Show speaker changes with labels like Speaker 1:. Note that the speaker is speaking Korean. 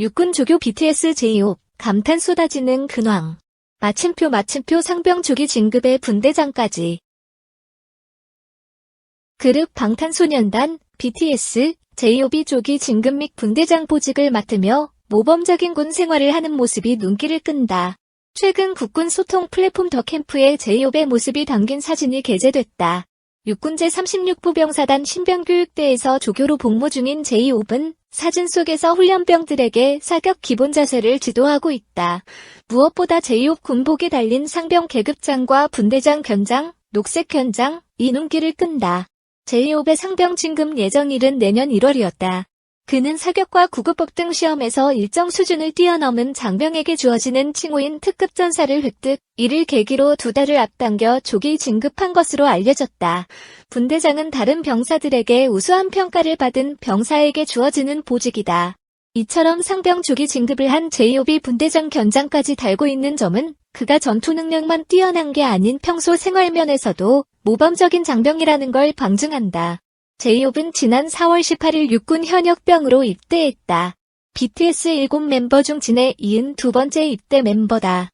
Speaker 1: 육군 조교 BTS 제이홉, 감탄 쏟아지는 근황. 마침표 마침표 상병 조기 진급의 분대장까지. 그룹 방탄소년단 BTS 제이홉이 조기 진급 및 분대장 보직을 맡으며 모범적인 군 생활을 하는 모습이 눈길을 끈다. 최근 국군 소통 플랫폼 더 캠프에 제이홉의 모습이 담긴 사진이 게재됐다. 육군제 36부병사단 신병교육대에서 조교로 복무 중인 제이홉은 사진 속에서 훈련병들에게 사격 기본 자세를 지도하고 있다. 무엇보다 제이홉 군복에 달린 상병 계급장과 분대장 견장, 녹색 견장, 이 눈길을 끈다. 제이홉의 상병 진급 예정일은 내년 1월이었다. 그는 사격과 구급법 등 시험에서 일정 수준을 뛰어넘은 장병에게 주어지는 칭호인 특급 전사를 획득, 이를 계기로 두 달을 앞당겨 조기 진급한 것으로 알려졌다. 분대장은 다른 병사들에게 우수한 평가를 받은 병사에게 주어지는 보직이다. 이처럼 상병 조기 진급을 한 제이홉이 분대장 견장까지 달고 있는 점은 그가 전투 능력만 뛰어난 게 아닌 평소 생활면에서도 모범적인 장병이라는 걸 방증한다. 제이홉은 지난 4월 18일 육군 현역병으로 입대했다. BTS 7 멤버 중 진의 72번째 입대 멤버다.